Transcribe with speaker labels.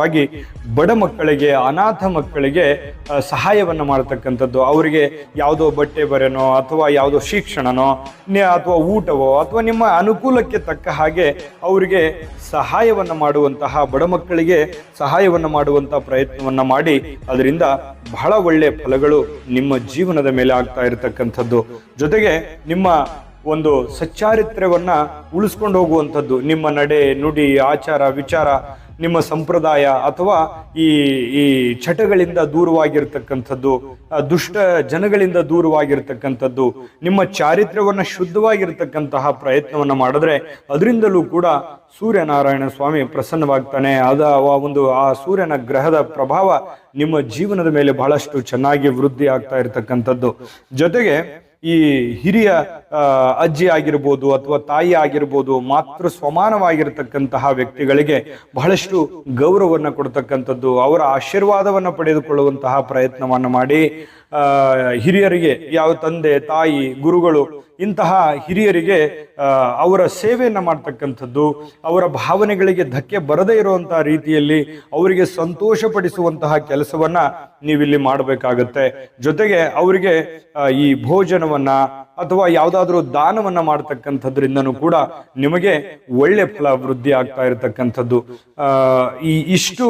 Speaker 1: ವಾಗಿ ಬಡ ಮಕ್ಕಳಿಗೆ, ಅನಾಥ ಮಕ್ಕಳಿಗೆ ಸಹಾಯವನ್ನು ಮಾಡತಕ್ಕಂಥದ್ದು. ಅವರಿಗೆ ಯಾವುದೋ ಬಟ್ಟೆ ಬರೆನೋ ಅಥವಾ ಯಾವುದೋ ಶಿಕ್ಷಣನೋ ಅಥವಾ ಊಟವೋ, ಅಥವಾ ನಿಮ್ಮ ಅನುಕೂಲಕ್ಕೆ ತಕ್ಕ ಹಾಗೆ ಅವರಿಗೆ ಸಹಾಯವನ್ನು ಮಾಡುವಂತಹ, ಬಡ ಮಕ್ಕಳಿಗೆ ಸಹಾಯವನ್ನು ಮಾಡುವಂತಹ ಪ್ರಯತ್ನವನ್ನು ಮಾಡಿ, ಅದರಿಂದ ಬಹಳ ಒಳ್ಳೆಯ ಫಲಗಳು ನಿಮ್ಮ ಜೀವನದ ಮೇಲೆ ಆಗ್ತಾ ಇರತಕ್ಕಂಥದ್ದು. ಜೊತೆಗೆ ನಿಮ್ಮ ಒಂದು ಸಚ್ಚಾರಿತ್ರ್ಯವನ್ನು ಉಳಿಸ್ಕೊಂಡು ಹೋಗುವಂಥದ್ದು. ನಿಮ್ಮ ನಡೆ, ನುಡಿ, ಆಚಾರ, ವಿಚಾರ ನಿಮ್ಮ ಸಂಪ್ರದಾಯ ಅಥವಾ ಈ ಈ ಚಟಗಳಿಂದ ದೂರವಾಗಿರ್ತಕ್ಕಂಥದ್ದು ದುಷ್ಟ ಜನಗಳಿಂದ ದೂರವಾಗಿರ್ತಕ್ಕಂಥದ್ದು, ನಿಮ್ಮ ಚಾರಿತ್ರ್ಯವನ್ನು ಶುದ್ಧವಾಗಿರ್ತಕ್ಕಂತಹ ಪ್ರಯತ್ನವನ್ನು ಮಾಡಿದ್ರೆ ಅದರಿಂದಲೂ ಕೂಡ ಸೂರ್ಯನಾರಾಯಣ ಸ್ವಾಮಿ ಪ್ರಸನ್ನವಾಗ್ತಾನೆ. ಅದ ಒಂದು, ಆ ಸೂರ್ಯನ ಗ್ರಹದ ಪ್ರಭಾವ ನಿಮ್ಮ ಜೀವನದ ಮೇಲೆ ಬಹಳಷ್ಟು ಚೆನ್ನಾಗಿ ವೃದ್ಧಿ ಆಗ್ತಾ ಇರತಕ್ಕಂಥದ್ದು. ಜೊತೆಗೆ ಈ ಹಿರಿಯ ಅಜ್ಜಿ ಆಗಿರ್ಬೋದು ಅಥವಾ ತಾಯಿ ಆಗಿರ್ಬೋದು ಮಾತೃ ಸಮಾನವಾಗಿರ್ತಕ್ಕಂತಹ ವ್ಯಕ್ತಿಗಳಿಗೆ ಬಹಳಷ್ಟು ಗೌರವವನ್ನು ಕೊಡ್ತಕ್ಕಂಥದ್ದು, ಅವರ ಆಶೀರ್ವಾದವನ್ನು ಪಡೆದುಕೊಳ್ಳುವಂತಹ ಪ್ರಯತ್ನವನ್ನು ಮಾಡಿ ಹಿರಿಯರಿಗೆ ಯಾವ ತಂದೆ, ತಾಯಿ, ಗುರುಗಳು ಇಂತಹ ಹಿರಿಯರಿಗೆ ಅವರ ಸೇವೆಯನ್ನು ಮಾಡ್ತಕ್ಕಂಥದ್ದು, ಅವರ ಭಾವನೆಗಳಿಗೆ ಧಕ್ಕೆ ಬರದೇ ಇರುವಂತಹ ರೀತಿಯಲ್ಲಿ ಅವರಿಗೆ ಸಂತೋಷಪಡಿಸುವಂತಹ ಕೆಲಸವನ್ನ ನೀವಿಲ್ಲಿ ಮಾಡಬೇಕಾಗತ್ತೆ. ಜೊತೆಗೆ ಅವರಿಗೆ ಈ ಈ ಭೋಜನವನ್ನ ಅಥವಾ ಯಾವುದಾದ್ರೂ ದಾನವನ್ನ ಮಾಡ್ತಕ್ಕಂಥದ್ರಿಂದನೂ ಕೂಡ ನಿಮಗೆ ಒಳ್ಳೆ ಫಲ ವೃದ್ಧಿ ಆಗ್ತಾ ಇರತಕ್ಕಂಥದ್ದು. ಈ ಇಷ್ಟು